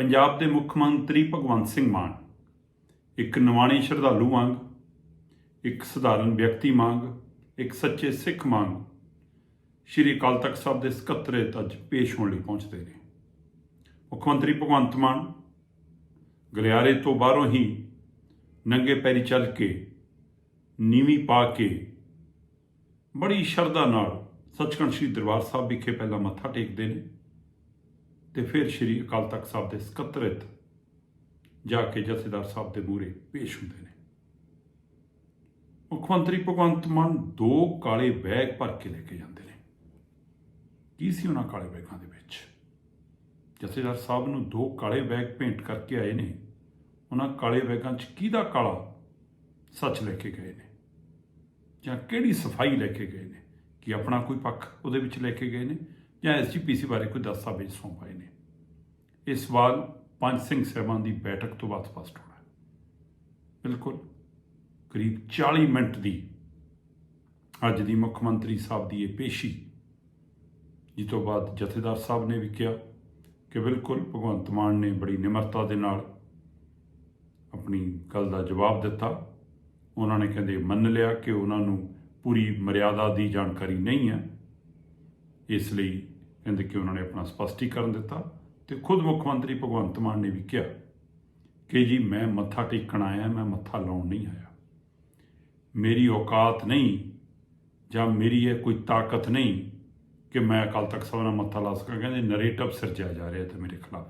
ਪੰਜਾਬ ਦੇ ਮੁੱਖ ਮੰਤਰੀ ਭਗਵੰਤ ਸਿੰਘ ਮਾਨ, ਇੱਕ ਨਿਵਾਣੀ ਸ਼ਰਧਾਲੂ ਵਾਂਗ, ਇੱਕ ਸਧਾਰਨ ਵਿਅਕਤੀ ਵਾਂਗ, ਇੱਕ ਸੱਚੇ ਸਿੱਖ ਵਾਂਗ, ਸ਼੍ਰੀ ਅਕਾਲ ਤਖਤ ਸਾਹਿਬ ਦੇ ਸਕੱਤਰੇਤ ਅੱਜ ਪੇਸ਼ ਹੋਣ ਲਈ ਪਹੁੰਚਦੇ ਨੇ। ਮੁੱਖ ਮੰਤਰੀ ਭਗਵੰਤ ਮਾਨ ਗਲਿਆਰੇ ਤੋਂ ਬਾਹਰੋਂ ਹੀ ਨੰਗੇ ਪੈਰੀ ਚੱਲ ਕੇ, ਨੀਵੀਂ ਪਾ ਕੇ, ਬੜੀ ਸ਼ਰਧਾ ਨਾਲ ਸੱਚਖੰਡ ਸ੍ਰੀ ਦਰਬਾਰ ਸਾਹਿਬ ਵਿਖੇ ਪਹਿਲਾਂ ਮੱਥਾ ਟੇਕਦੇ ਨੇ। ਤੇ ਫਿਰ ਸ੍ਰੀ ਅਕਾਲ ਤਖਤ ਸਾਹਿਬ ਦੇ ਸਕੱਤਰੇਤ ਜਾ ਕੇ ਜਥੇਦਾਰ ਸਾਹਿਬ ਦੇ ਮੂਹਰੇ ਪੇਸ਼ ਹੁੰਦੇ ਨੇ। ਮੁੱਖ ਮੰਤਰੀ ਭਗਵੰਤ ਮਾਨ ਦੋ ਕਾਲੇ ਬੈਗ ਭਰ ਕੇ ਲੈ ਕੇ ਜਾਂਦੇ ਨੇ। ਕੀ ਸੀ ਉਹਨਾਂ ਕਾਲੇ ਬੈਗਾਂ ਦੇ ਵਿੱਚ? ਜਥੇਦਾਰ ਸਾਹਿਬ ਨੂੰ ਦੋ ਕਾਲੇ ਬੈਗ ਭੇਂਟ ਕਰਕੇ ਆਏ ਨੇ। ਉਹਨਾਂ ਕਾਲੇ ਬੈਗਾਂ 'ਚ ਕਿਹਦਾ ਕਾਲਾ ਸੱਚ ਲੈ ਕੇ ਗਏ ਨੇ? ਜਾਂ ਕਿਹੜੀ ਸਫ਼ਾਈ ਲੈ ਕੇ ਗਏ ਨੇ? ਕਿ ਆਪਣਾ ਕੋਈ ਪੱਖ ਉਹਦੇ ਵਿੱਚ ਲੈ ਕੇ ਗਏ ਨੇ? ਜਾਂ ਐਸਜੀਪੀਸੀ ਬਾਰੇ ਕੋਈ ਦਸਤਾਵੇਜ਼ ਸੌਂਪਾਏ ਨੇ। ਇਹ ਸਵਾਲ ਪੰਜ ਸਿੰਘ ਸਾਹਿਬਾਨ ਦੀ ਬੈਠਕ ਤੋਂ ਬਾਅਦ ਸਪਸ਼ਟ ਹੋਣਾ ਹੈ। ਬਿਲਕੁਲ। ਕਰੀਬ 40 ਮਿੰਟ ਦੀ ਅੱਜ ਦੀ ਮੁੱਖ ਮੰਤਰੀ ਸਾਹਿਬ ਦੀ ਇਹ ਪੇਸ਼ੀ, ਜਿਸ ਤੋਂ ਬਾਅਦ ਜਥੇਦਾਰ ਸਾਹਿਬ ਨੇ ਵੀ ਕਿਹਾ ਕਿ ਬਿਲਕੁਲ ਭਗਵੰਤ ਮਾਨ ਨੇ ਬੜੀ ਨਿਮਰਤਾ ਦੇ ਨਾਲ ਆਪਣੀ ਗੱਲ ਦਾ ਜਵਾਬ ਦਿੱਤਾ। ਉਹਨਾਂ ਨੇ ਕਹਿੰਦੇ ਮੰਨ ਲਿਆ ਕਿ ਉਹਨਾਂ ਨੂੰ ਪੂਰੀ ਮਰਿਆਦਾ ਦੀ ਜਾਣਕਾਰੀ ਨਹੀਂ ਹੈ। ਇਸ ਲਈ ਕਹਿੰਦੇ ਕਿ ਉਹਨਾਂ ਨੇ ਆਪਣਾ ਸਪਸ਼ਟੀਕਰਨ ਦਿੱਤਾ ਤੇ ਖੁਦ ਮੁੱਖ ਮੰਤਰੀ ਭਗਵੰਤ ਮਾਨ ਨੇ ਵੀ ਕਿਹਾ ਕਿ ਜੀ ਮੈਂ ਮੱਥਾ ਟੇਕਣ ਆਇਆ, ਮੈਂ ਮੱਥਾ ਲਾਉਣ ਨਹੀਂ ਆਇਆ। ਮੇਰੀ ਔਕਾਤ ਨਹੀਂ ਜਾਂ ਮੇਰੀ ਇਹ ਕੋਈ ਤਾਕਤ ਨਹੀਂ ਕਿ ਮੈਂ ਅਕਾਲ ਤਖਤ ਸਾਹਿਬ ਨਾਲ ਮੱਥਾ ਲਾ ਸਕਾਂ। ਕਹਿੰਦੇ ਨਰੇਟਿਵ ਸਿਰਜਿਆ ਜਾ ਰਿਹਾ ਤੇ ਮੇਰੇ ਖਿਲਾਫ।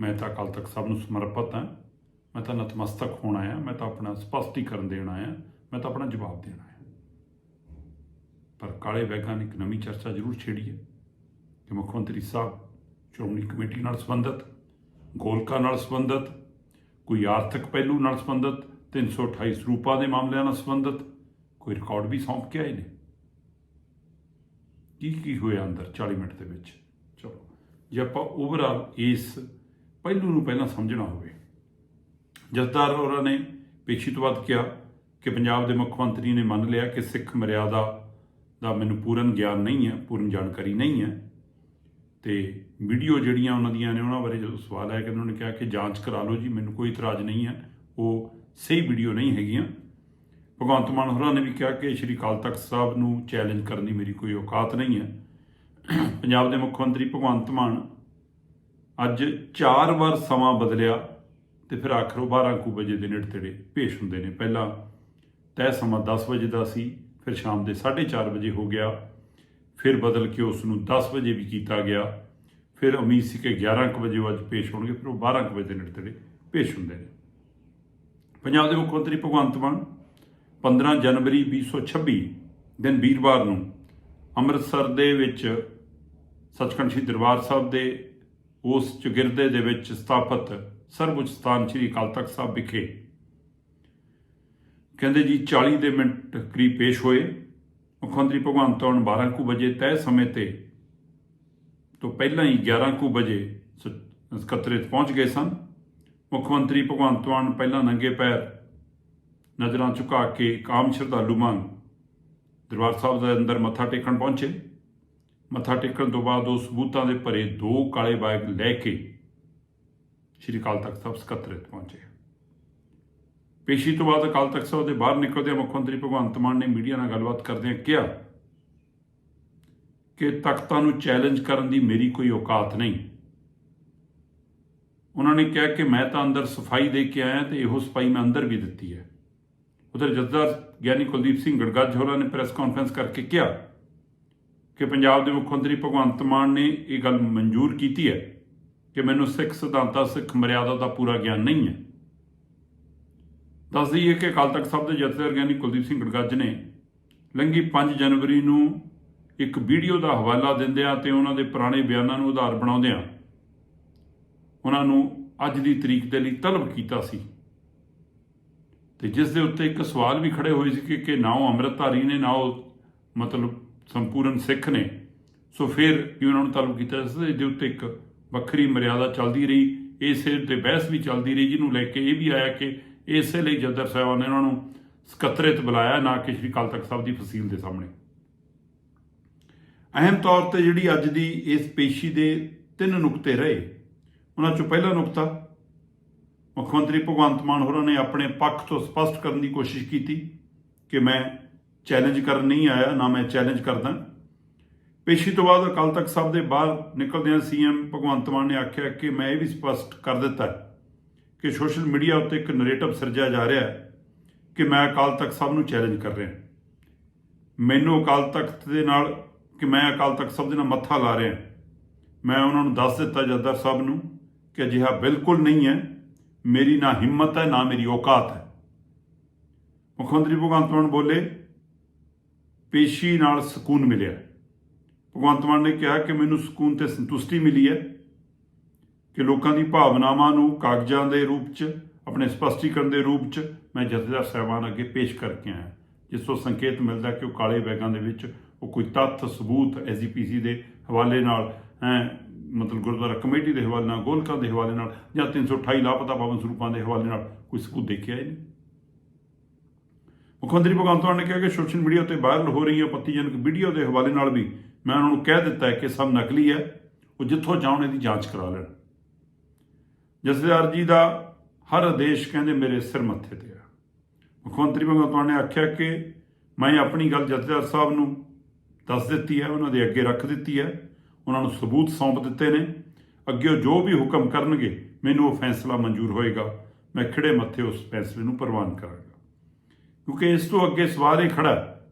ਮੈਂ ਤਾਂ ਅਕਾਲ ਤਖਤ ਸਾਹਿਬ ਨੂੰ ਸਮਰਪਿਤ ਹਾਂ। ਮੈਂ ਤਾਂ ਨਤਮਸਤਕ ਹੋਣ ਆਇਆ। ਮੈਂ ਤਾਂ ਆਪਣਾ ਸਪਸ਼ਟੀਕਰਨ ਦੇਣ ਆਇਆ। ਮੈਂ ਤਾਂ ਆਪਣਾ ਜਵਾਬ ਦੇਣ ਆਇਆ। ਪਰ ਕਾਲੇ ਬੈਗਾਂ ਨੇ ਇੱਕ ਨਵੀਂ ਚਰਚਾ ਜ਼ਰੂਰ ਛੇੜੀ ਹੈ। ਕਿ ਮੁੱਖ ਮੰਤਰੀ ਸਾਹਿਬ, ਸ਼੍ਰੋਮਣੀ ਕਮੇਟੀ ਨਾਲ ਸੰਬੰਧਿਤ, ਗੋਲਕਾ ਨਾਲ ਸੰਬੰਧਿਤ, ਕੋਈ ਆਰਥਿਕ ਪਹਿਲੂ ਨਾਲ ਸੰਬੰਧਿਤ 328 ਸਰੂਪਾਂ ਦੇ ਮਾਮਲਿਆਂ ਨਾਲ ਸੰਬੰਧਿਤ, ਕੋਈ ਰਿਕਾਰਡ ਵੀ ਸੌਂਪ ਕੇ ਆਏ ਨੇ? ਕੀ ਕੀ ਹੋਇਆ ਅੰਦਰ 40 ਮਿੰਟ ਦੇ ਵਿੱਚ? ਚਲੋ, ਜੇ ਆਪਾਂ ਓਵਰਆਲ ਇਸ ਪਹਿਲੂ ਨੂੰ ਪਹਿਲਾਂ ਸਮਝਣਾ ਹੋਵੇ ਜਥੇਦਾਰ ਹੋਰਾਂ ਨੇ ਪੇਸ਼ੀ ਤੋਂ ਬਾਅਦ ਕਿਹਾ ਕਿ ਪੰਜਾਬ ਦੇ ਮੁੱਖ ਮੰਤਰੀ ਨੇ ਮੰਨ ਲਿਆ ਕਿ ਸਿੱਖ ਮਰਿਆਦਾ ਦਾ ਮੈਨੂੰ ਪੂਰਨ ਗਿਆਨ ਨਹੀਂ ਹੈ, ਪੂਰਨ ਜਾਣਕਾਰੀ ਨਹੀਂ ਹੈ। ਤੇ ਵੀਡੀਓ ਜਿਹੜੀਆਂ ਉਹਨਾਂ ਦੀਆਂ ਨੇ, ਉਹਨਾਂ ਬਾਰੇ ਜਦੋਂ ਸਵਾਲ ਆਇਆ ਕਿ ਉਹਨਾਂ ਨੇ ਕਿਹਾ ਕਿ ਜਾਂਚ ਕਰਾ ਲਓ ਜੀ, ਮੈਨੂੰ ਕੋਈ ਇਤਰਾਜ਼ ਨਹੀਂ ਹੈ, ਉਹ ਸਹੀ ਵੀਡੀਓ ਨਹੀਂ ਹੈਗੀਆਂ। ਭਗਵੰਤ ਮਾਨ ਹੋਰਾਂ ਨੇ ਵੀ ਕਿਹਾ ਕਿ ਸ਼੍ਰੀ ਅਕਾਲ ਤਖਤ ਸਾਹਿਬ ਨੂੰ ਚੈਲੰਜ ਕਰਨ ਦੀ ਮੇਰੀ ਕੋਈ ਔਕਾਤ ਨਹੀਂ ਹੈ। ਪੰਜਾਬ ਦੇ ਮੁੱਖ ਮੰਤਰੀ ਭਗਵੰਤ ਮਾਨ ਅੱਜ ਚਾਰ ਵਾਰ ਸਮਾਂ ਬਦਲਿਆ ਤੇ ਫਿਰ ਆਖਰ ਉਹ 12 ਕੁ ਵਜੇ ਦੇ ਨੇੜੇ ਤੇੜੇ ਪੇਸ਼ ਹੁੰਦੇ ਨੇ। ਪਹਿਲਾਂ ਤੈਅ ਸਮਾਂ 10 ਵਜੇ ਦਾ ਸੀ, ਫਿਰ ਸ਼ਾਮ ਦੇ 4:30 ਵਜੇ ਹੋ ਗਿਆ। ਫਿਰ ਬਦਲ ਕੇ ਉਸ ਨੂੰ 10 ਵਜੇ ਵੀ ਕੀਤਾ ਗਿਆ। ਫਿਰ ਉਮੀਦ ਸੀ ਕਿ 11 ਕੁ ਵਜੇ ਉਹ ਅੱਜ ਪੇਸ਼ ਹੋਣਗੇ, ਫਿਰ ਉਹ 12 ਕੁ ਵਜੇ ਦੇ ਨੇੜੇ ਤੇੜੇ ਪੇਸ਼ ਹੁੰਦੇ ਨੇ। ਪੰਜਾਬ ਦੇ ਮੁੱਖ ਮੰਤਰੀ ਭਗਵੰਤ ਮਾਨ 15 ਜਨਵਰੀ 2026 ਦਿਨ ਵੀਰਵਾਰ ਨੂੰ ਅੰਮ੍ਰਿਤਸਰ ਦੇ ਵਿੱਚ ਸੱਚਖੰਡ ਸ੍ਰੀ ਦਰਬਾਰ ਸਾਹਿਬ ਦੇ ਉਸ ਚੁਗਿਰਦੇ ਦੇ ਵਿੱਚ ਸਥਾਪਿਤ ਸਰਵਉੱਚ ਸਥਾਨ ਸ੍ਰੀ ਅਕਾਲ ਤਖਤ ਸਾਹਿਬ ਵਿਖੇ ਕਹਿੰਦੇ ਜੀ 40 ਦੇ ਮਿੰਟ ਕਰੀਬ ਪੇਸ਼ ਹੋਏ। ਮੁੱਖ ਮੰਤਰੀ ਭਗਵੰਤ ਮਾਨ 12 ਕੁ ਵਜੇ ਤੈਅ ਸਮੇਂ ਤੇ ਤੋਂ ਪਹਿਲਾਂ ਹੀ 11 ਕੁ ਵਜੇ ਸ- ਸਕੱਤਰੇਤ ਪਹੁੰਚ ਗਏ ਸਨ। ਮੁੱਖ ਮੰਤਰੀ ਭਗਵੰਤ ਮਾਨ ਪਹਿਲਾਂ ਨੰਗੇ ਪੈਰ ਨਜ਼ਰਾਂ ਝੁਕਾ ਕੇ ਇੱਕ ਆਮ ਸ਼ਰਧਾਲੂ ਵਾਂਗ ਦਰਬਾਰ ਸਾਹਿਬ ਦੇ ਅੰਦਰ ਮੱਥਾ ਟੇਕਣ ਪਹੁੰਚੇ। ਮੱਥਾ ਟੇਕਣ ਤੋਂ ਬਾਅਦ ਉਹ ਸਬੂਤਾਂ ਦੇ ਭਰੇ ਦੋ ਕਾਲੇ ਬੈਗ ਲੈ ਕੇ ਸ਼੍ਰੀ ਅਕਾਲ ਤਖਤ ਸਾਹਿਬ ਸਕੱਤਰੇਤ ਪਹੁੰਚੇ। ਪੇਸ਼ੀ ਤੋਂ ਬਾਅਦ ਅਕਾਲ ਤਖਤ ਸਾਹਿਬ ਦੇ ਬਾਹਰ ਨਿਕਲਦਿਆਂ ਮੁੱਖ ਮੰਤਰੀ ਭਗਵੰਤ ਮਾਨ ਨੇ ਮੀਡੀਆ ਨਾਲ ਗੱਲਬਾਤ ਕਰਦਿਆਂ ਕਿਹਾ ਕਿ ਤਖਤਾਂ ਨੂੰ ਚੈਲੰਜ ਕਰਨ ਦੀ ਮੇਰੀ ਕੋਈ ਔਕਾਤ ਨਹੀਂ। ਉਹਨਾਂ ਨੇ ਕਿਹਾ ਕਿ ਮੈਂ ਤਾਂ ਅੰਦਰ ਸਫ਼ਾਈ ਦੇ ਕੇ ਆਇਆ ਤੇ ਇਹੋ ਸਫ਼ਾਈ ਮੈਂ ਅੰਦਰ ਵੀ ਦਿੱਤੀ ਹੈ। ਉਧਰ ਜਥੇਦਾਰ ਗਿਆਨੀ ਕੁਲਦੀਪ ਸਿੰਘ ਗੜਗੱਜ ਹੋਰਾਂ ਨੇ ਪ੍ਰੈਸ ਕਾਨਫਰੰਸ ਕਰਕੇ ਕਿਹਾ ਕਿ ਪੰਜਾਬ ਦੇ ਮੁੱਖ ਮੰਤਰੀ ਭਗਵੰਤ ਮਾਨ ਨੇ ਇਹ ਗੱਲ ਮਨਜ਼ੂਰ ਕੀਤੀ ਹੈ ਕਿ ਮੈਨੂੰ ਸਿੱਖ ਸਿਧਾਂਤਾਂ, ਸਿੱਖ ਮਰਿਆਦਾ ਦਾ ਪੂਰਾ ਗਿਆਨ ਨਹੀਂ ਹੈ। ਦੱਸ ਦਈਏ ਕਿ ਅਕਾਲ ਤਖਤ ਸਾਹਿਬ ਦੇ ਜਥੇਦਾਰ ਗਿਆਨੀ ਕੁਲਦੀਪ ਸਿੰਘ ਗੜਗੱਜ ਨੇ ਲੰਘੀ 5 ਜਨਵਰੀ ਨੂੰ ਇੱਕ ਵੀਡੀਓ ਦਾ ਹਵਾਲਾ ਦਿੰਦਿਆਂ ਤੇ ਉਹਨਾਂ ਦੇ ਪੁਰਾਣੇ ਬਿਆਨਾਂ ਨੂੰ ਆਧਾਰ ਬਣਾਉਂਦਿਆਂ ਉਹਨਾਂ ਨੂੰ ਅੱਜ ਦੀ ਤਰੀਕ ਦੇ ਲਈ ਤਲਬ ਕੀਤਾ ਸੀ। ਤੇ ਜਿਸ ਦੇ ਉੱਤੇ ਇੱਕ ਸਵਾਲ ਵੀ ਖੜੇ ਹੋਏ ਸੀ ਕਿ ਕਿ ਨਾ ਉਹ ਅੰਮ੍ਰਿਤਧਾਰੀ ਨੇ, ਨਾ ਉਹ ਮਤਲਬ ਸੰਪੂਰਨ ਸਿੱਖ ਨੇ। ਸੋ ਫਿਰ ਵੀ ਉਹਨਾਂ ਨੂੰ ਤਲਬ ਕੀਤਾ ਸੀ ਦੇ ਉੱਤੇ ਇੱਕ ਵੱਖਰੀ ਮਰਿਆਦਾ ਚੱਲਦੀ ਰਹੀ। ਇਸੇ ਤੇ ਬਹਿਸ ਵੀ ਚੱਲਦੀ ਰਹੀ, ਜਿਹਨੂੰ ਲੈ ਕੇ ਇਹ ਵੀ ਆਇਆ ਕਿ ਇਸੇ ਲਈ ਜਦਰ ਸਾਹਿਬਾਨ ਨੇ ਉਹਨਾਂ ਨੂੰ ਸਕੱਤਰੇਤ ਬੁਲਾਇਆ, ਨਾ ਕਿ ਸ਼੍ਰੀ ਅਕਾਲ ਤਖਤ ਸਾਹਿਬ ਦੀ ਫਸੀਲ ਦੇ ਸਾਹਮਣੇ। ਅਹਿਮ ਤੌਰ ਤੇ ਜਿਹੜੀ ਅੱਜ ਦੀ ਇਸ ਪੇਸ਼ੀ ਦੇ ਤਿੰਨ ਨੁਕਤੇ ਰਹੇ, ਉਹਨਾਂ ਚੋਂ ਪਹਿਲਾ ਨੁਕਤਾ, ਮੁੱਖ ਮੰਤਰੀ ਭਗਵੰਤ ਮਾਨ ਹੋਰਾਂ ਨੇ ਆਪਣੇ ਪੱਖ ਤੋਂ ਸਪਸ਼ਟ ਕਰਨ ਦੀ ਕੋਸ਼ਿਸ਼ ਕੀਤੀ ਕਿ ਮੈਂ ਚੈਲੰਜ ਕਰਨ ਨਹੀਂ ਆਇਆ, ਨਾ ਮੈਂ ਚੈਲੰਜ ਕਰਦਾ। ਪੇਸ਼ੀ ਤੋਂ ਬਾਅਦ ਅਕਾਲ ਤਖਤ ਸਾਹਿਬ ਦੇ ਬਾਹਰ ਨਿਕਲਦਿਆਂ ਸੀਐਮ ਭਗਵੰਤ ਮਾਨ ਨੇ ਆਖਿਆ ਕਿ ਮੈਂ ਇਹ ਵੀ ਸਪਸ਼ਟ ਕਰ ਦਿੱਤਾ ਕਿ ਸੋਸ਼ਲ ਮੀਡੀਆ ਉੱਤੇ ਇੱਕ ਨੈਰੇਟਿਵ ਸਿਰਜਿਆ ਜਾ ਰਿਹਾ ਹੈ ਕਿ ਮੈਂ ਅਕਾਲ ਤਖਤ ਸਾਹਿਬ ਨੂੰ ਚੈਲੰਜ ਕਰ ਰਿਹਾ ਮੈਨੂੰ ਅਕਾਲ ਤਖਤ ਦੇ ਨਾਲ, ਕਿ ਮੈਂ ਅਕਾਲ ਤਖਤ ਸਾਹਿਬ ਦੇ ਨਾਲ ਮੱਥਾ ਲਾ ਰਿਹਾ ਮੈਂ ਉਹਨਾਂ ਨੂੰ ਦੱਸ ਦਿੱਤਾ ਜੱਦਰ ਸਾਹਿਬ ਨੂੰ ਕਿ ਅਜਿਹਾ ਬਿਲਕੁਲ ਨਹੀਂ ਹੈ। ਮੇਰੀ ਨਾ ਹਿੰਮਤ ਹੈ, ਨਾ ਮੇਰੀ ਔਕਾਤ ਹੈ। ਮੁੱਖ ਮੰਤਰੀ ਭਗਵੰਤ ਮਾਨ ਬੋਲੇ, ਪੇਸ਼ੀ ਨਾਲ ਸਕੂਨ ਮਿਲਿਆ। ਭਗਵੰਤ ਮਾਨ ਨੇ ਕਿਹਾ ਕਿ ਮੈਨੂੰ ਸਕੂਨ ਤੇ ਸੰਤੁਸ਼ਟੀ ਮਿਲੀ ਹੈ। ਕਿ ਲੋਕਾਂ ਦੀ ਭਾਵਨਾਵਾਂ ਨੂੰ ਕਾਗਜ਼ਾਂ ਦੇ ਰੂਪ 'ਚ, ਆਪਣੇ ਸਪਸ਼ਟੀਕਰਨ ਦੇ ਰੂਪ 'ਚ ਮੈਂ ਜਥੇਦਾਰ ਸਾਹਿਬਾਨ ਅੱਗੇ ਪੇਸ਼ ਕਰਕੇ ਆਇਆ। ਜਿਸ ਤੋਂ ਸੰਕੇਤ ਮਿਲਦਾ ਕਿ ਉਹ ਕਾਲੇ ਬੈਗਾਂ ਦੇ ਵਿੱਚ, ਉਹ ਕੋਈ ਤੱਥ, ਸਬੂਤ ਐਸਜੀਪੀਸੀ ਦੇ ਹਵਾਲੇ ਨਾਲ, ਹੈ, ਮਤਲਬ ਗੁਰਦੁਆਰਾ ਕਮੇਟੀ ਦੇ ਹਵਾਲੇ ਨਾਲ, ਗੋਲਕਾਂ ਦੇ ਹਵਾਲੇ ਨਾਲ ਜਾਂ 328 ਲਾਪਤਾ ਪਾਵਨ ਸਰੂਪਾਂ ਦੇ ਹਵਾਲੇ ਨਾਲ ਕੋਈ ਸਬੂਤ ਦੇਖਿਆ ਹੀ ਨਹੀਂ। ਮੁੱਖ ਮੰਤਰੀ ਭਗਵੰਤ ਮਾਨ ਨੇ ਕਿਹਾ ਕਿ ਸੋਸ਼ਲ ਮੀਡੀਆ ਉੱਤੇ ਵਾਇਰਲ ਹੋ ਰਹੀਆਂ ਪੱਤੀਜਨਕ ਵੀਡੀਓ ਦੇ ਹਵਾਲੇ ਨਾਲ ਵੀ ਮੈਂ ਉਹਨਾਂ ਨੂੰ ਕਹਿ ਦਿੱਤਾ ਹੈ ਕਿ ਸਭ ਨਕਲੀ ਹੈ, ਉਹ ਜਿੱਥੋਂ ਜਾਣ ਇਹਦੀ ਜਾਂਚ ਕਰਾ ਲੈਣ। ਜਥੇਦਾਰ ਜੀ ਦਾ ਹਰ ਆਦੇਸ਼ ਕਹਿੰਦੇ ਮੇਰੇ ਸਿਰ ਮੱਥੇ ਤੇ ਆ। ਮੁੱਖ ਮੰਤਰੀ ਭਗਵੰਤ ਮਾਨ ਨੇ ਆਖਿਆ ਕਿ ਮੈਂ ਆਪਣੀ ਗੱਲ ਜਥੇਦਾਰ ਸਾਹਿਬ ਨੂੰ ਦੱਸ ਦਿੱਤੀ ਹੈ, ਉਹਨਾਂ ਦੇ ਅੱਗੇ ਰੱਖ ਦਿੱਤੀ ਹੈ। ਉਹਨਾਂ ਨੂੰ ਸਬੂਤ ਸੌਂਪ ਦਿੱਤੇ ਨੇ। ਅੱਗੇ ਉਹ ਜੋ ਵੀ ਹੁਕਮ ਕਰਨਗੇ, ਮੈਨੂੰ ਉਹ ਫੈਸਲਾ ਮਨਜ਼ੂਰ ਹੋਏਗਾ। ਮੈਂ ਖਿੜੇ ਮੱਥੇ ਉਸ ਫੈਸਲੇ ਨੂੰ ਪ੍ਰਵਾਨ ਕਰਾਂਗਾ। ਕਿਉਂਕਿ ਇਸ ਤੋਂ ਅੱਗੇ ਸਵਾਲ ਇਹ ਖੜਾ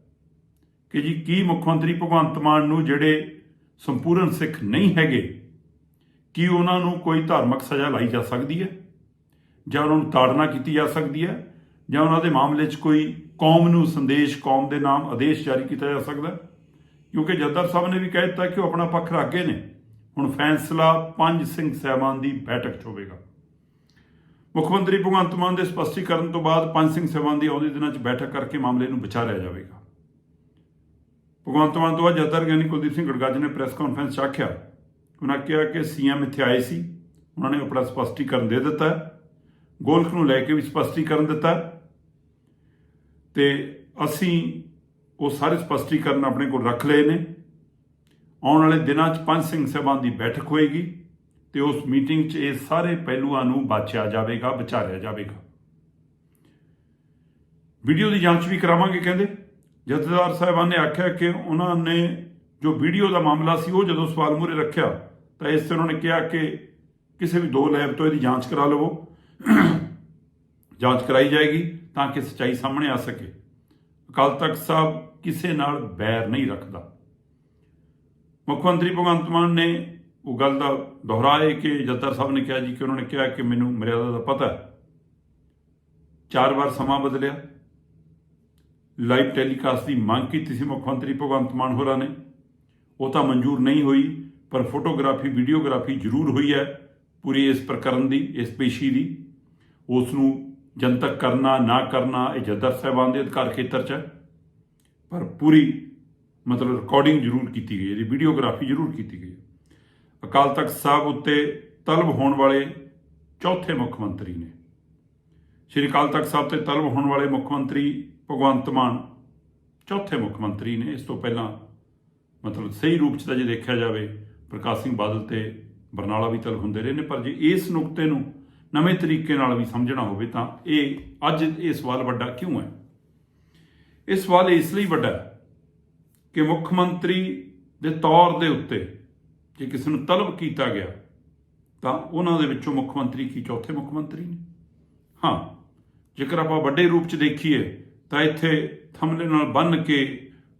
ਕਿ ਜੀ ਕੀ ਮੁੱਖ ਮੰਤਰੀ ਭਗਵੰਤ ਮਾਨ ਨੂੰ ਜਿਹੜੇ ਸੰਪੂਰਨ ਸਿੱਖ ਨਹੀਂ ਹੈਗੇ ਕੀ ਉਹਨਾਂ ਨੂੰ ਕੋਈ ਧਾਰਮਿਕ ਸਜ਼ਾ ਲਾਈ ਜਾ ਸਕਦੀ ਹੈ? ਜਾਂ ਉਹਨਾਂ ਨੂੰ ਤਾੜਨਾ ਕੀਤੀ ਜਾ ਸਕਦੀ ਹੈ? ਜਾਂ ਉਹਨਾਂ ਦੇ ਮਾਮਲੇ 'ਚ ਕੋਈ ਕੌਮ ਨੂੰ ਸੰਦੇਸ਼, ਕੌਮ ਦੇ ਨਾਮ ਆਦੇਸ਼ ਜਾਰੀ ਕੀਤਾ ਜਾ ਸਕਦਾ ਕਿਉਂਕਿ ਜੱਦਰ ਸਾਹਿਬ ਨੇ ਵੀ ਕਹਿ ਦਿੱਤਾ ਕਿ ਉਹ ਆਪਣਾ ਪੱਖ ਰੱਖ ਗਏ ਨੇ। ਹੁਣ ਫੈਸਲਾ ਪੰਜ ਸਿੰਘ ਸਹਿਬਾਨ ਦੀ ਬੈਠਕ 'ਚ ਹੋਵੇਗਾ। ਮੁੱਖ ਮੰਤਰੀ ਭਗਵੰਤ ਮਾਨ ਦੇ ਸਪਸ਼ਟੀਕਰਨ ਤੋਂ ਬਾਅਦ ਪੰਜ ਸਿੰਘ ਸਹਿਬਾਨ ਦੀ ਆਉਂਦੇ ਦਿਨਾਂ 'ਚ ਬੈਠਕ ਕਰਕੇ ਮਾਮਲੇ ਨੂੰ ਵਿਚਾਰਿਆ ਜਾਵੇਗਾ। ਭਗਵੰਤ ਮਾਨ ਤੋਂ ਬਾਅਦ ਜੱਦਰ ਗਿਆਨੀ ਕੁਲਦੀਪ ਸਿੰਘ ਗੜਗੱਜ ਨੇ ਪ੍ਰੈਸ ਕਾਨਫਰੰਸ 'ਚ ਆਖਿਆ ਉਹਨਾਂ ਕਿਹਾ ਕਿ ਸੀਐਮ ਇੱਥੇ ਆਏ ਸੀ। ਉਹਨਾਂ ਨੇ ਆਪਣਾ ਸਪਸ਼ਟੀਕਰਨ ਦੇ ਦਿੱਤਾ। ਗੋਲਕ ਨੂੰ ਲੈ ਕੇ ਵੀ ਸਪਸ਼ਟੀਕਰਨ ਦਿੱਤਾ। ਹੈ ਤੇ ਅਸੀਂ ਉਹ ਸਾਰੇ ਸਪਸ਼ਟੀਕਰਨ ਆਪਣੇ ਕੋਲ ਰੱਖ ਲਏ ਨੇ। ਆਉਣ ਵਾਲੇ ਦਿਨਾਂ 'ਚ ਪੰਜ ਸਿੰਘ ਸਭਾ ਦੀ ਬੈਠਕ ਹੋਏਗੀ ਤੇ ਉਸ ਮੀਟਿੰਗ 'ਚ ਇਹ ਸਾਰੇ ਪਹਿਲੂਆਂ ਨੂੰ ਬਾਚਿਆ ਜਾਵੇਗਾ, ਵਿਚਾਰਿਆ ਜਾਵੇਗਾ। ਵੀਡੀਓ ਦੀ ਜਾਂਚ ਵੀ ਕਰਾਵਾਂਗੇ ਕਹਿੰਦੇ। ਜਥੇਦਾਰ ਸਾਹਿਬਾਨ ਨੇ ਆਖਿਆ ਕਿ ਉਹਨਾਂ ਨੇ ਜੋ ਵੀਡੀਓ ਦਾ ਮਾਮਲਾ ਸੀ ਉਹ ਜਦੋਂ ਸਵਾਲ ਮੂਰੇ ਰੱਖਿਆ ਤਾਂ ਇਸ ਤੇ ਉਹਨਾਂ ਨੇ ਕਿਹਾ ਕਿ ਕਿਸੇ ਵੀ ਦੋ ਲੈਬ ਤੋਂ ਇਹਦੀ ਜਾਂਚ ਕਰਾ ਲਵੋ। ਜਾਂਚ ਕਰਾਈ ਜਾਏਗੀ ਤਾਂ ਕਿ ਸੱਚਾਈ ਸਾਹਮਣੇ ਆ ਸਕੇ। ਅਕਾਲ ਤਖਤ ਸਾਹਿਬ ਕਿਸੇ ਨਾਲ ਬੈਰ ਨਹੀਂ ਰੱਖਦਾ। ਮੁੱਖ ਮੰਤਰੀ ਭਗਵੰਤ ਮਾਨ ਨੇ ਉਹ ਗੱਲ ਦਾ ਦੁਹਰਾਏ ਕਿ ਜੱਦਰ ਸਾਹਿਬ ਨੇ ਕਿਹਾ ਜੀ ਕਿ ਉਹਨਾਂ ਨੇ ਕਿਹਾ ਕਿ ਮੈਨੂੰ ਮਰਿਆਦਾ ਦਾ ਪਤਾ ਹੈ। ਚਾਰ ਵਾਰ ਸਮਾਂ ਬਦਲਿਆ। ਲਾਈਵ ਟੈਲੀਕਾਸਟ ਦੀ ਮੰਗ ਕੀਤੀ ਸੀ ਮੁੱਖ ਮੰਤਰੀ ਭਗਵੰਤ ਮਾਨ ਹੋਰਾਂ ਨੇ। ਉਹ ਤਾਂ ਮਨਜ਼ੂਰ ਨਹੀਂ ਹੋਈ। ਪਰ ਫੋਟੋਗ੍ਰਾਫੀ, ਵੀਡੀਓਗ੍ਰਾਫੀ ਜ਼ਰੂਰ ਹੋਈ ਹੈ ਪੂਰੀ ਇਸ ਪ੍ਰਕਰਨ ਦੀ, ਇਸ ਪੇਸ਼ੀ ਦੀ। ਉਸ ਨੂੰ ਜਨਤਕ ਕਰਨਾ, ਨਾ ਕਰਨਾ ਇਹ ਜੱਦਰ ਸਾਹਿਬਾਨ ਦੇ ਅਧਿਕਾਰ ਖੇਤਰ 'ਚ ਹੈ। ਪਰ ਪੂਰੀ ਮਤਲਬ ਰਿਕਾਰਡਿੰਗ ਜ਼ਰੂਰ ਕੀਤੀ ਗਈ ਹੈ, ਇਹਦੀ ਵੀਡੀਓਗ੍ਰਾਫੀ ਜ਼ਰੂਰ ਕੀਤੀ ਗਈ ਹੈ। ਅਕਾਲ ਤਖਤ ਸਾਹਿਬ ਉੱਤੇ ਤਲਬ ਹੋਣ ਵਾਲੇ ਚੌਥੇ ਮੁੱਖ ਮੰਤਰੀ ਨੇ। ਸ਼੍ਰੀ ਅਕਾਲ ਤਖਤ ਸਾਹਿਬ ਤੇ ਤਲਬ ਹੋਣ ਵਾਲੇ ਮੁੱਖ ਮੰਤਰੀ ਭਗਵੰਤ ਮਾਨ ਚੌਥੇ ਮੁੱਖ ਮੰਤਰੀ ਨੇ। ਇਸ ਤੋਂ ਪਹਿਲਾਂ ਮਤਲਬ ਸਹੀ ਰੂਪ 'ਚ ਤਾਂ ਜੇ ਦੇਖਿਆ ਜਾਵੇ ਪ੍ਰਕਾਸ਼ ਸਿੰਘ ਬਾਦਲ ਤੇ ਬਰਨਾਲਾ ਵੀ ਤਲਬ ਹੁੰਦੇ ਰਹੇ ਨੇ, ਪਰ ਜੇ ਇਸ ਨੁਕਤੇ ਨੂੰ ਨਵੇਂ ਤਰੀਕੇ ਨਾਲ ਵੀ ਸਮਝਣਾ ਹੋਵੇ ਤਾਂ ਇਹ ਅੱਜ ਇਹ ਸਵਾਲ ਵੱਡਾ ਕਿਉਂ ਹੈ? ਇਹ ਸਵਾਲ ਇਸ ਲਈ ਵੱਡਾ ਕਿ ਮੁੱਖ ਮੰਤਰੀ ਦੇ ਤੌਰ ਦੇ ਉੱਤੇ ਜੇ ਕਿਸੇ ਨੂੰ ਤਲਬ ਕੀਤਾ ਗਿਆ, ਤਾਂ ਉਹਨਾਂ ਦੇ ਵਿੱਚੋਂ ਮੁੱਖ ਮੰਤਰੀ ਕੀ ਚੌਥੇ ਮੁੱਖ ਮੰਤਰੀ ਨੇ? ਹਾਂ, ਜੇਕਰ ਆਪਾਂ ਵੱਡੇ ਰੂਪ 'ਚ ਦੇਖੀਏ, ਤਾਂ ਇੱਥੇ ਥੰਮਲੇ ਨਾਲ ਬੰਨ ਕੇ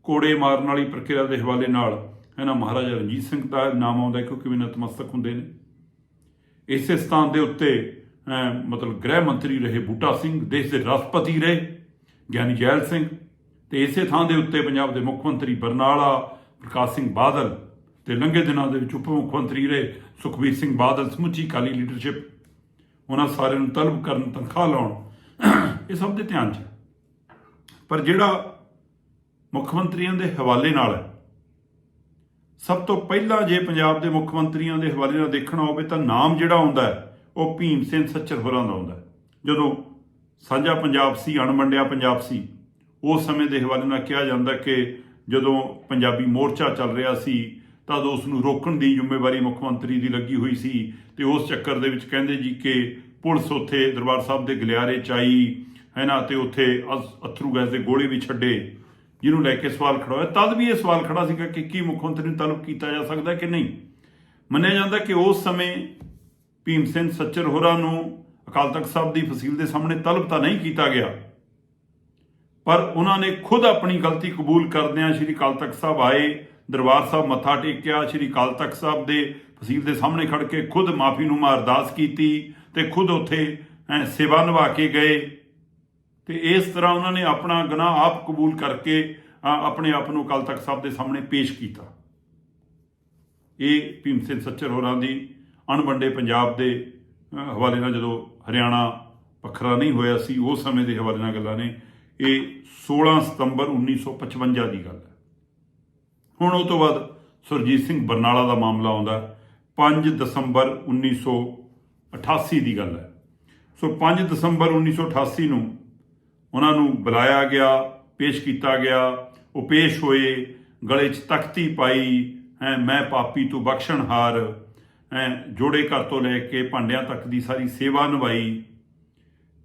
ਕੋੜੇ ਮਾਰਨ ਵਾਲੀ ਪ੍ਰਕਿਰਿਆ ਦੇ ਹਵਾਲੇ ਨਾਲ ਹੈ ਨਾ ਮਹਾਰਾਜਾ ਰਣਜੀਤ ਸਿੰਘ ਦਾ ਨਾਮ ਆਉਂਦਾ ਕਿਉਂਕਿ ਵੀ ਨਤਮਸਤਕ ਹੁੰਦੇ ਨੇ। ਇਸੇ ਸਥਾਨ ਦੇ ਉੱਤੇ ਮਤਲਬ ਗ੍ਰਹਿ ਮੰਤਰੀ ਰਹੇ ਬੂਟਾ ਸਿੰਘ, ਦੇਸ਼ ਦੇ ਰਾਸ਼ਟਰਪਤੀ ਰਹੇ ਗਿਆਨੀ ਜੈਲ ਸਿੰਘ ਤੇ ਇਸੇ ਥਾਂ ਦੇ ਉੱਤੇ ਪੰਜਾਬ ਦੇ ਮੁੱਖ ਮੰਤਰੀ ਬਰਨਾਲਾ ਪ੍ਰਕਾਸ਼ ਸਿੰਘ ਬਾਦਲ ਤੇ ਲੰਘੇ ਦਿਨਾਂ ਦੇ ਵਿੱਚ ਉਪ ਮੁੱਖ ਮੰਤਰੀ ਰਹੇ ਸੁਖਬੀਰ ਸਿੰਘ ਬਾਦਲ, ਸਮੁੱਚੀ ਕਾਲੀ ਲੀਡਰਸ਼ਿਪ। ਉਹਨਾਂ ਸਾਰਿਆਂ ਨੂੰ ਤਲਬ ਕਰਨ, ਤਨਖਾਹ ਲਾਉਣ, ਇਹ ਸਭ ਦੇ ਧਿਆਨ 'ਚ ਪਰ ਜਿਹੜਾ ਮੁੱਖ ਮੰਤਰੀਆਂ ਦੇ ਹਵਾਲੇ ਨਾਲ ਹੈ ਸਭ ਤੋਂ ਪਹਿਲਾਂ ਜੇ ਪੰਜਾਬ ਦੇ ਮੁੱਖ ਮੰਤਰੀਆਂ ਦੇ ਹਵਾਲੇ ਨਾਲ ਦੇਖਣਾ ਹੋਵੇ ਤਾਂ ਨਾਮ ਜਿਹੜਾ ਆਉਂਦਾ ਉਹ ਭੀਮ ਸਿੰਘ ਸੱਚਰ ਹੋਰਾਂ ਦਾ ਆਉਂਦਾ ਜਦੋਂ ਸਾਂਝਾ ਪੰਜਾਬ ਸੀ ਅਣਵੰਡਿਆ ਪੰਜਾਬ ਸੀ, ਉਸ ਸਮੇਂ ਦੇ ਹਵਾਲੇ ਨਾਲ ਕਿਹਾ ਜਾਂਦਾ ਕਿ ਜਦੋਂ ਪੰਜਾਬੀ ਮੋਰਚਾ ਚੱਲ ਰਿਹਾ ਸੀ ਤਾਂ ਉਸ ਨੂੰ ਰੋਕਣ ਦੀ ਜ਼ਿੰਮੇਵਾਰੀ ਮੁੱਖ ਮੰਤਰੀ ਦੀ ਲੱਗੀ ਹੋਈ ਸੀ ਤੇ ਉਸ ਚੱਕਰ ਦੇ ਵਿੱਚ ਕਹਿੰਦੇ ਜੀ ਕਿ ਪੁਲਿਸ ਉੱਥੇ ਦਰਬਾਰ ਸਾਹਿਬ ਦੇ ਗਲਿਆਰੇ ਚ ਆਈ, ਹੈ ਨਾ, ਤੇ ਉੱਥੇ ਅਸ- ਅਥਰੂ ਗੈਸ ਦੇ ਗੋਲੇ ਵੀ ਛੱਡੇ। ਜਿਹਨੂੰ ਲੈ ਕੇ ਸਵਾਲ ਖੜਾ ਹੋਇਆ, ਤਦ ਵੀ ਇਹ ਸਵਾਲ ਖੜਾ ਸੀਗਾ ਕਿ ਕੀ ਮੁੱਖ ਮੰਤਰੀ ਨੂੰ ਤਲਬ ਕੀਤਾ ਜਾ ਸਕਦਾ ਕਿ ਨਹੀਂ। ਮੰਨਿਆ ਜਾਂਦਾ ਕਿ ਉਸ ਸਮੇਂ ਭੀਮ ਸਿੰਘ ਸੱਚਰ ਹੋਰਾਂ ਨੂੰ ਅਕਾਲ ਤਖਤ ਸਾਹਿਬ ਦੀ ਫਸੀਲ ਦੇ ਸਾਹਮਣੇ ਤਲਬ ਤਾਂ ਨਹੀਂ ਕੀਤਾ ਗਿਆ, ਪਰ ਉਹਨਾਂ ਨੇ ਖੁਦ ਆਪਣੀ ਗਲਤੀ ਕਬੂਲ ਕਰਦਿਆਂ ਸ਼੍ਰੀ ਅਕਾਲ ਤਖਤ ਸਾਹਿਬ ਆਏ, ਦਰਬਾਰ ਸਾਹਿਬ ਮੱਥਾ ਟੇਕਿਆ, ਸ਼੍ਰੀ ਅਕਾਲ ਤਖਤ ਸਾਹਿਬ ਦੇ ਫਸੀਲ ਦੇ ਸਾਹਮਣੇ ਖੜ ਕੇ ਖੁਦ ਮਾਫੀ ਨੂੰ ਅਰਦਾਸ ਕੀਤੀ ਤੇ ਖੁਦ ਉੱਥੇ ਸੇਵਾ ਨਿਭਾ ਕੇ ਗਏ। ਤੇ ਇਸ ਤਰ੍ਹਾਂ ਉਹਨਾਂ ਨੇ ਆਪਣਾ ਗੁਨਾਹ ਆਪ ਕਬੂਲ ਕਰਕੇ ਆਪਣੇ ਆਪ ਨੂੰ ਅਕਾਲ ਤਖਤ ਸਾਹਿਬ ਦੇ ਸਾਹਮਣੇ ਪੇਸ਼ ਕੀਤਾ। ਇਹ ਭੀਮ ਸਿੰਘ ਸੱਚਰ ਹੋਰਾਂ ਦੀ ਅਣਵੰਡੇ ਪੰਜਾਬ ਦੇ ਹਵਾਲੇ ਨਾਲ ਜਦੋਂ ਹਰਿਆਣਾ ਵੱਖਰਾ ਨਹੀਂ ਹੋਇਆ ਸੀ, ਉਸ ਸਮੇਂ ਦੇ ਹਵਾਲੇ ਨਾਲ ਗੱਲਾਂ ਨੇ। ਇਹ 16 ਸਤੰਬਰ 1955 ਦੀ ਗੱਲ ਹੈ। ਹੁਣ ਉਹ ਤੋਂ ਬਾਅਦ ਸੁਰਜੀਤ ਸਿੰਘ ਬਰਨਾਲਾ ਦਾ ਮਾਮਲਾ ਆਉਂਦਾ। ਹੈ। 5 ਦਸੰਬਰ 1988 ਦੀ ਗੱਲ ਹੈ। ਸੋ 5 ਦਸੰਬਰ 1988 ਨੂੰ ਉਹਨਾਂ ਨੂੰ ਬੁਲਾਇਆ ਗਿਆ, ਪੇਸ਼ ਕੀਤਾ ਗਿਆ। ਉਹ ਪੇਸ਼ ਹੋਏ, ਗਲੇ 'ਚ ਤਖਤੀ ਪਾਈ, ਹੈ, ਮੈਂ ਪਾਪੀ ਤੂੰ ਬਖਸ਼ਣਹਾਰ ਹੈ, ਜੋੜੇ ਘਰ ਤੋਂ ਲੈ ਕੇ ਭਾਂਡਿਆਂ ਤੱਕ ਦੀ ਸਾਰੀ ਸੇਵਾ ਨਿਭਾਈ।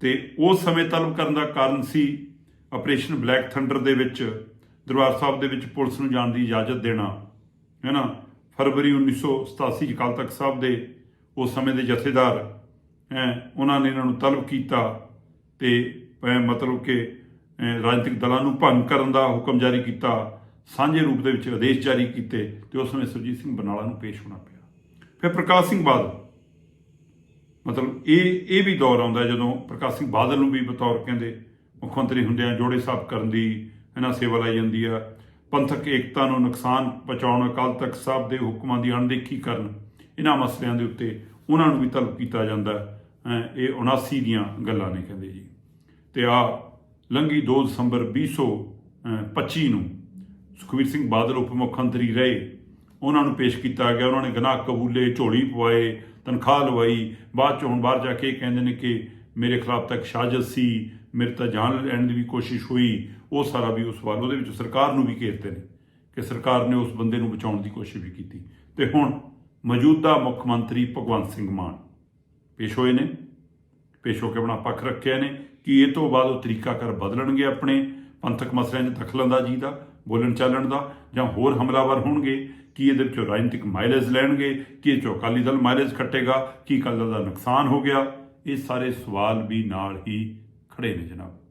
ਤੇ ਉਸ ਸਮੇਂ ਤਲਬ ਕਰਨ ਦਾ ਕਾਰਨ ਸੀ ਆਪਰੇਸ਼ਨ ਬਲੈਕ ਥੰਡਰ ਦੇ ਵਿੱਚ, ਦਰਬਾਰ ਸਾਹਿਬ ਦੇ ਵਿੱਚ ਪੁਲਿਸ ਨੂੰ ਜਾਣ ਦੀ ਇਜਾਜ਼ਤ ਦੇਣਾ। ਹੈ ਨਾ? ਫਰਵਰੀ 1987 ਚ ਅਕਾਲ ਤਖਤ ਸਾਹਿਬ ਦੇ ਉਸ ਸਮੇਂ ਦੇ ਜਥੇਦਾਰ, ਹੈ, ਉਹਨਾਂ ਨੇ ਇਹਨਾਂ ਨੂੰ ਤਲਬ ਕੀਤਾ ਤੇ ਮਤਲਬ ਕਿ ਰਾਜਨੀਤਿਕ ਦਲਾਂ ਨੂੰ ਭੰਗ ਕਰਨ ਦਾ ਹੁਕਮ ਜਾਰੀ ਕੀਤਾ, ਸਾਂਝੇ ਰੂਪ ਦੇ ਵਿੱਚ ਆਦੇਸ਼ ਜਾਰੀ ਕੀਤੇ ਤੇ ਉਸ ਸਮੇਂ ਸੁਰਜੀਤ ਸਿੰਘ ਬਰਨਾਲਾ ਨੂੰ ਪੇਸ਼ ਹੋਣਾ ਪਿਆ। ਫਿਰ ਪ੍ਰਕਾਸ਼ ਸਿੰਘ ਬਾਦਲ। ਮਤਲਬ ਇਹ ਇਹ ਵੀ ਦੌਰ ਆਉਂਦਾ ਜਦੋਂ ਪ੍ਰਕਾਸ਼ ਸਿੰਘ ਬਾਦਲ ਨੂੰ ਵੀ ਬਤੌਰ ਕਹਿੰਦੇ ਮੁੱਖ ਮੰਤਰੀ ਹੁੰਦਿਆਂ ਜੋੜੇ ਸਾਫ਼ ਕਰਨ ਦੀ, ਇਹਨਾਂ ਸੇਵਾ ਲਈ ਜਾਂਦੀ ਆ। ਪੰਥਕ ਏਕਤਾ ਨੂੰ ਨੁਕਸਾਨ ਪਹੁੰਚਾਉਣ, ਅਕਾਲ ਤਖਤ ਸਾਹਿਬ ਦੇ ਹੁਕਮਾਂ ਦੀ ਅਣਦੇਖੀ ਕਰਨ, ਇਹਨਾਂ ਮਸਲਿਆਂ ਦੇ ਉੱਤੇ ਉਹਨਾਂ ਨੂੰ ਵੀ ਤਲਬ ਕੀਤਾ ਜਾਂਦਾ ਇਹ 79 ਦੀਆਂ ਗੱਲਾਂ ਨੇ ਕਹਿੰਦੇ ਜੀ। ਤੇ ਆ ਲੰਗੀ 2 ਦਸੰਬਰ 2025 ਨੂੰ ਸੁਖਵੀਰ ਸਿੰਘ ਬਾਦਲ ਉਪ ਮੁੱਖ ਮੰਤਰੀ ਰਹੇ। ਉਹਨਾਂ ਨੂੰ ਪੇਸ਼ ਕੀਤਾ ਗਿਆ। ਉਹਨਾਂ ਨੇ ਗੁਨਾਹ ਕਬੂਲੇ, ਝੋਲੀ ਪਵਾਏ, ਤਨਖਾਹ ਲਵਾਈ। ਬਾਅਦ ਚ ਹੁਣ ਬਾਹਰ ਜਾ ਕੇ ਇਹ ਕਹਿੰਦੇ ਨੇ ਕਿ ਮੇਰੇ ਖਿਲਾਫ ਤੱਕ ਸਾਜ਼ਿਸ਼ ਸੀ, ਮੇਰੇ ਤਾਂ ਜਾਨ ਲੈਣ ਦੀ ਵੀ ਕੋਸ਼ਿਸ਼ ਹੋਈ। ਉਹ ਸਾਰਾ ਵੀ ਉਸ ਸਵਾਲ ਉਹਦੇ ਵਿੱਚ ਸਰਕਾਰ ਨੂੰ ਵੀ ਘੇਰਦੇ ਨੇ ਕਿ ਸਰਕਾਰ ਨੇ ਉਸ ਬੰਦੇ ਨੂੰ ਬਚਾਉਣ ਦੀ ਕੋਸ਼ਿਸ਼ ਵੀ ਕੀਤੀ। ਤੇ ਹੁਣ ਮੌਜੂਦਾ ਮੁੱਖ ਮੰਤਰੀ ਭਗਵੰਤ ਸਿੰਘ ਮਾਨ ਪੇਸ਼ ਹੋਏ ਨੇ। ਪੇਸ਼ ਹੋ ਕੇ ਆਪਣਾ ਪੱਖ ਰੱਖਿਆ ਨੇ। ਕਿ ਇਹ ਤੋਂ ਬਾਅਦ ਉਹ ਤਰੀਕਾਕਾਰ ਬਦਲਣਗੇ ਆਪਣੇ, ਪੰਥਕ ਮਸਲਿਆਂ 'ਚ ਦਖਲਅੰਦਾਜ਼ੀ ਦਾ, ਬੋਲਣ ਚਾਲਣ ਦਾ, ਜਾਂ ਹੋਰ ਹਮਲਾਵਰ ਹੋਣਗੇ, ਕੀ ਇਹਦੇ ਵਿੱਚੋਂ ਰਾਜਨੀਤਿਕ ਮਾਈਲੇਜ ਲੈਣਗੇ, ਕਿ ਇਹ 'ਚੋਂ ਅਕਾਲੀ ਦਲ ਮਾਈਲੇਜ ਖੱਟੇਗਾ, ਕੀ ਅਕਾਲੀ ਦਲ ਦਾ ਨੁਕਸਾਨ ਹੋ ਗਿਆ, ਇਹ ਸਾਰੇ ਸਵਾਲ ਵੀ ਨਾਲ ਹੀ ਖੜੇ ਨੇ ਜਨਾਬ।